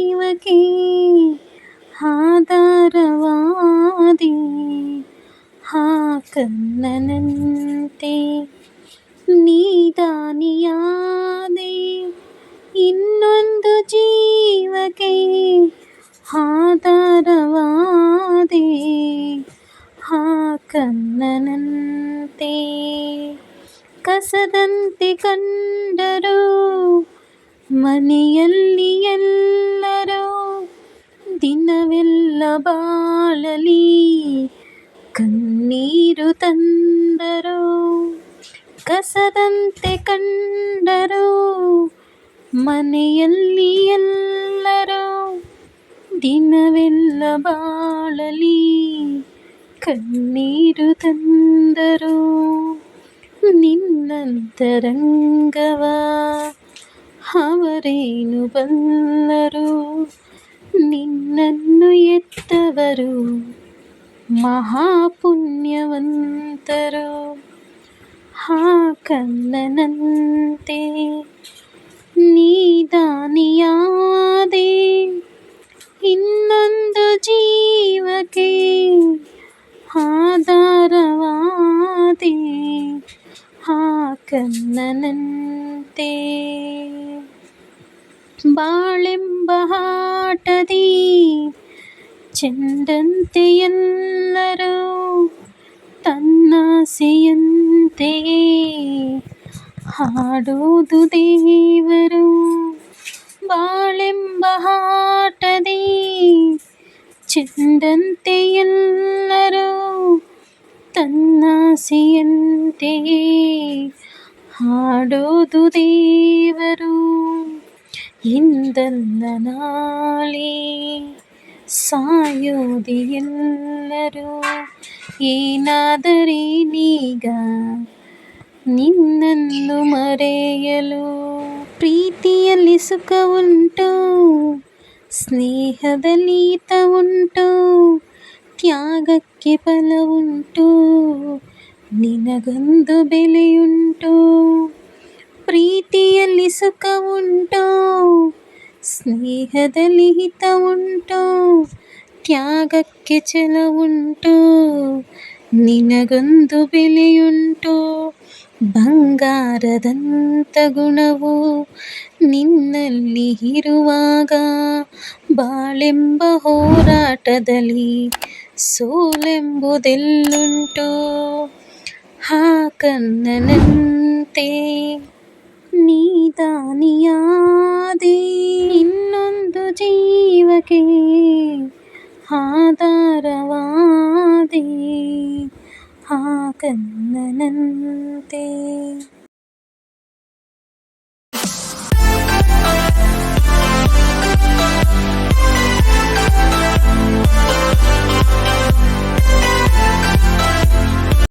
ಜೀವಕ್ಕೆ ಆಧಾರವಾದೆ ಆ ಕನ್ನನಂತೆ ನೀದಾನಿಯಾದೆ ಇನ್ನೊಂದು ಜೀವಕ್ಕೆ ಆಧಾರವಾದೆ ಆ ಕನ್ನನಂತೆ ಕಸದಂತೆ ಕಂಡರು ಮನೆಯಲ್ಲಿ ಎಲ್ಲರೂ ದಿನವೆಲ್ಲ ಬಾಳಲಿ, ಕಣ್ಣೀರು ತಂದರು, ಕಸದಂತೆ ಕಂಡರು, ಮನೆಯಲ್ಲಿ ಎಲ್ಲರೂ ದಿನವೆಲ್ಲ ಬಾಳಲಿ, ಕಣ್ಣೀರು ತಂದರು. ನಿನ್ನಂತರಂಗವ, ಅವರೇನು ಬಲ್ಲರು ನಿನ್ನನ್ನು ಎತ್ತವರು ಮಹಾಪುಣ್ಯವಂತರು ಆ ಕನ್ನನಂತೆ ನೀದಾನಿಯಾದೆ ಇನ್ನೊಂದು ಜೀವಕ್ಕೆ ಆಧಾರವಾದೆ ಆ ಕನ್ನನಂತೆ ಬಾಳೆಂಬ ಹಾಟದಿ ಚೆಂಡಂತೆ ಎಲ್ಲರೂ ತನ್ನಾಸೆಯಂತೆಯೇ ಹಾಡೋದು ದೇವರು. ಬಾಳೆಂಬ ಹಾಟದಿ ಚೆಂಡಂತೆ ಎಲ್ಲರೂ ತನ್ನಾಸೆಯಂತೆಯೇ ಹಾಡೋದು ದೇವರು. ಇಂದಲ್ಲ ನಾಳೆ ಸಾಯೋದೆ ಎಲ್ಲರೂ. ಏನಾದರೇನೀಗ ನಿನ್ನನ್ನು ಮರೆಯಲು ಪ್ರೀತಿಯಲ್ಲಿ ಸುಖ ಉಂಟು, ಸ್ನೇಹದಲ್ಲಿ ಹಿತ ಉಂಟು, ತ್ಯಾಗಕ್ಕೆ ಫಲ ಉಂಟು, ನಿನಗೊಂದು ಬೆಲೆಯುಂಟು. ಪ್ರೀತಿಯಲ್ಲಿ ಸುಖ ಉಂಟು ಸ್ನೇಹದಲ್ಲಿ ಹಿತ ಉಂಟು ತ್ಯಾಗಕ್ಕೆ ಛಲ ಉಂಟು ನಿನಗೊಂದು ಬೆಲೆಯುಂಟು. ಬಂಗಾರದಂತ ಗುಣವು ನಿನ್ನಲ್ಲಿ ಇರುವಾಗ ಬಾಳೆಂಬ ಹೋರಾಟದಲ್ಲಿ ಸೋಲೆಂಬುದೆಲ್ಲುಂಟು. ಆ ಕನ್ನನಂತೆ ನೀದಾನಿಯಾದೆ ಇನ್ನೊಂದು ಜೀವಕ್ಕೆ ಆಧಾರವಾದೆ ಆ ಕನ್ನನಂತೆ